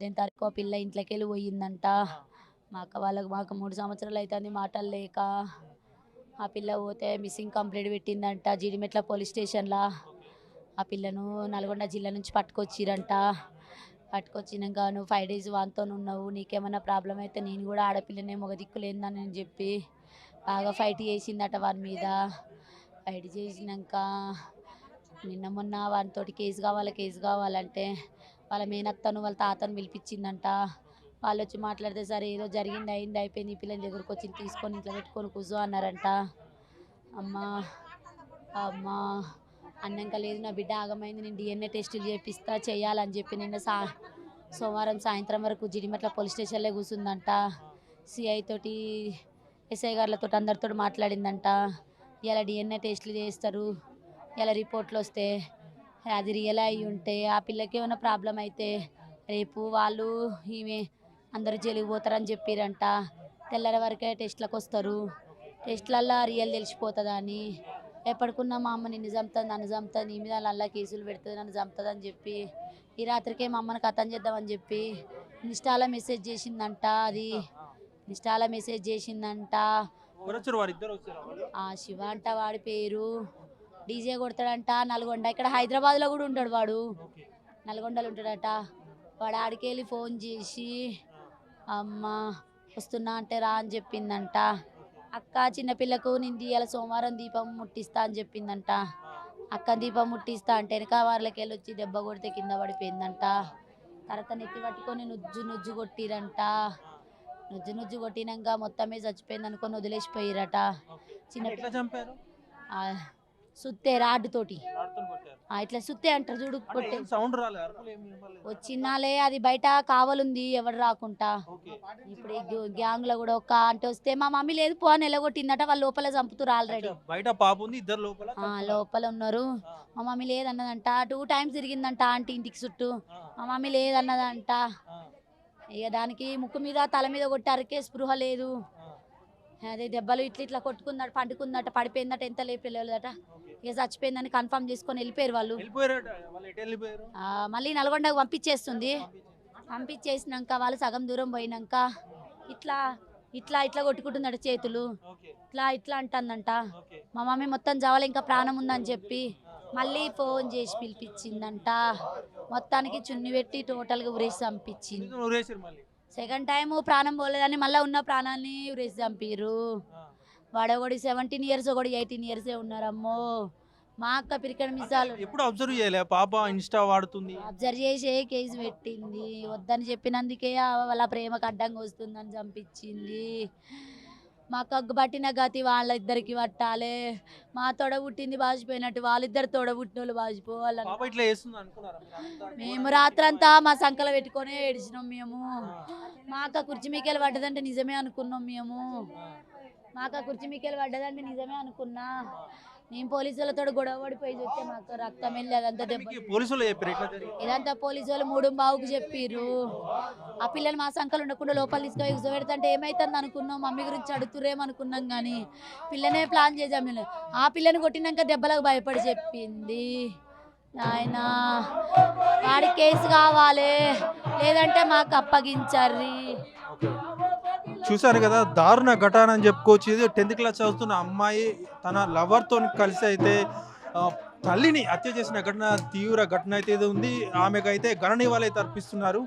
దీని తరకు పిల్ల ఇంట్లోకి వెళ్ళి పోయిందంట మా అక్క వాళ్ళకి మాకు మూడు సంవత్సరాలు అవుతుంది మాటలు లేక ఆ పిల్ల పోతే మిస్సింగ్ కంప్లైంట్ పెట్టిందంట జీడిమెట్ల పోలీస్ స్టేషన్లో. ఆ పిల్లను నల్గొండ జిల్లా నుంచి పట్టుకొచ్చిరంట. పట్టుకొచ్చినాక నువ్వు ఫైవ్ డేస్ వాంతో ఉన్నావు నీకేమైనా ప్రాబ్లం అయితే నేను కూడా ఆడపిల్లనే మగ దిక్కులేందని అని చెప్పి బాగా ఫైట్ చేసిందట వాని మీద. ఫైట్ చేసినాక నిన్న మొన్న వానితోటి కేసు కావాలి కేసు కావాలంటే వాళ్ళ మేనత్తను వాళ్ళ తాతను పిలిపించిందంట. వాళ్ళు వచ్చి మాట్లాడితే సరే ఏదో జరిగింది అయింది అయిపోయింది ఈ పిల్లని దగ్గరకు వచ్చి తీసుకొని ఇంట్లో పెట్టుకొని కూర్చో అన్నారంట. అమ్మా అమ్మా అన్నాక లేదు నా బిడ్డ ఆగమైంది నేను డిఎన్ఏ టెస్టులు చేపిస్తా చేయాలని చెప్పి నిన్న సా సోమవారం సాయంత్రం వరకు జిడిమట్ల పోలీస్ స్టేషన్లో కూర్చుందంట. సిఐ తోటి ఎస్ఐ గారులతో అందరితో మాట్లాడిందంట. ఇలా డిఎన్ఏ టెస్టులు చేస్తారు ఇలా రిపోర్ట్లు వస్తే అది రియల్ అయి ఉంటే ఆ పిల్లకి ఏమైనా ప్రాబ్లం అయితే రేపు వాళ్ళు ఈమె అందరూ జైలుకి పోతారని చెప్పిరంట. తెల్లరి వరకే టెస్ట్లకు వస్తారు. టెస్ట్లల్లో రియల్ తెలిసిపోతుందా అని. ఎప్పటికున్నా మా అమ్మ నిన్ను చంపుతుంది నన్ను చంపుతుంది నీ మీద అలా కేసులు పెడుతుంది నన్ను చంపుతుంది అని చెప్పి ఈ రాత్రికే మా అమ్మని కథం చేద్దామని చెప్పి ఇన్స్టాలో మెసేజ్ చేసిందంట అది. ఇన్స్టాలో మెసేజ్ చేసిందంట. శివ అంట వాడి పేరు. డీజే కొడతాడంట నల్గొండ. ఇక్కడ హైదరాబాద్లో కూడా ఉంటాడు వాడు. నల్గొండలో ఉంటాడట. వాడు ఆడికి వెళ్ళి ఫోన్ చేసి అమ్మ వస్తున్నా అంటే రా అని చెప్పిందంట. అక్క చిన్నపిల్లకు నేను తీయాల సోమవారం దీపం ముట్టిస్తా అని చెప్పిందంట. అక్క దీపం ముట్టిస్తా అంటే వెనక వాళ్ళకి వెళ్ళి వచ్చి దెబ్బ కొడితే కింద పడిపోయిందంట. తర్వాత నెత్తి పట్టుకొని నుజ్జు నుజ్జు కొట్టిరంట. నుజ్జు నుజ్జు కొట్టినాక మొత్తమే చచ్చిపోయింది అనుకొని వదిలేసిపోయిరట. చిన్న సుత్తే కొట్టారు ఆ, ఇట్లా సుత్తే అంటారు చూడు కొట్టే. సౌండ్ వచ్చినాలే అది బయట కావాలుంది ఎవరు రాకుండా. ఇప్పుడు గ్యాంగ్లో కూడా ఒక అంటే వస్తే మా మమ్మీ లేదు పో ఎలగొట్టిందట వాళ్ళు లోపల చంపుతురు ఆల్రెడీ. బయట పాప ఉంది ఇద్దరు లోపల. లోపల ఉన్నారు. మా మమ్మీ లేదన్నదంట టూ టైమ్స్ తిరిగిందంట ఆంటీ ఇంటికి చుట్టూ. మా మమ్మీ లేదన్నదంట. ఇక దానికి ముక్కు మీద తల మీద కొట్టారకే స్పృహ లేదు. అదే దెబ్బలు ఇట్లా ఇట్లా కొట్టుకుందట పండుకుందట పడిపోయిందట ఎంత లేపలేదట. ఇక చచ్చిపోయిందని కన్ఫర్మ్ చేసుకొని వెళ్ళిపోయారు వాళ్ళు. మళ్ళీ నల్గొండకు పంపించేస్తుంది. పంపించేసినాక వాళ్ళు సగం దూరం పోయినాక ఇట్లా ఇట్లా ఇట్లా కొట్టుకుంటుందట చేతులు. ఇట్లా ఇట్లా అంటుందంట. మా మమ్మీ మొత్తం జవాల ఇంకా ప్రాణం ఉందని చెప్పి మళ్ళీ ఫోన్ చేసి పిలిపించిందంట. మొత్తానికి చున్ని పెట్టి టోటల్గా ఉరేసి మళ్ళీ? సెకండ్ టైం ప్రాణం పోలేదని మళ్ళీ ఉన్న ప్రాణాన్ని ఉరేసి చంపిర్రు. ఆ, వాడు ఒకటి సెవెంటీన్ ఇయర్స్ ఒకటి ఎయిటీన్ ఇయర్సే ఉన్నారమ్మో మా అక్క పిరికడ మిసాలు ఎప్పుడు అబ్జర్వ్ చేయలే? పాప ఇన్స్టా వాడుతుంది. అబ్జర్వ్ చేసే కేసు పెట్టింది. వద్దని చెప్పినందుకే వాళ్ళ ప్రేమకు అడ్డంగా వస్తుందని చంపించింది. మా అక్కకు పట్టిన గతి వాళ్ళిద్దరికి పట్టాలి. మా తొడ పుట్టింది బాసిపోయినట్టు వాళ్ళిద్దరు తొడ పుట్టిన వాళ్ళు బాసిపోవాలని పాప ఇట్లా చేస్తుంది అనుకున్నారా? మీరు అంతా? మేము రాత్రంతా మా సంకల పెట్టుకొని ఏడిచినాం మేము. మా అక్క కుర్చీ మీకెళ్ళి పడ్డదంటే నిజమే అనుకున్నాం మేము. మా అక్క కుర్చీ మీకెళ్ళి పడ్డదంటే నిజమే అనుకున్నా. నేను పోలీసులతో గొడవ పడిపోయి చూస్తే మాకు రక్తం వెళ్ళి అదంతా దెబ్బ పోలీసులు ఇదంతా పోలీసు వాళ్ళు మూడు బావుకు చెప్పిర్రు. ఆ పిల్లలు మా సంకలు ఉండకుండా లోపల తీసుకొని కూర్చోబెడతంటే ఏమైతుంది అనుకున్నాం. మమ్మీ గురించి అడుగుతురేమనుకున్నాం కానీ పిల్లనే ప్లాన్ చేసాం మేము. ఆ పిల్లని కొట్టినాక దెబ్బలకు భయపడి చెప్పింది. నాయన వాడి కేసు కావాలి. లేదంటే మాకు అప్పగించర్రి. చూశారు కదా దారుణ ఘటన అని చెప్పుకోవచ్చు. ఇది టెన్త్ క్లాస్ చదువుతున్న అమ్మాయి తన లవర్తో కలిసి అయితే తల్లిని హత్య చేసిన ఘటన తీవ్ర ఘటన అయితే ఇది ఉంది. ఆమెకైతే గణనీయాలు అయితే అర్పిస్తున్నారు.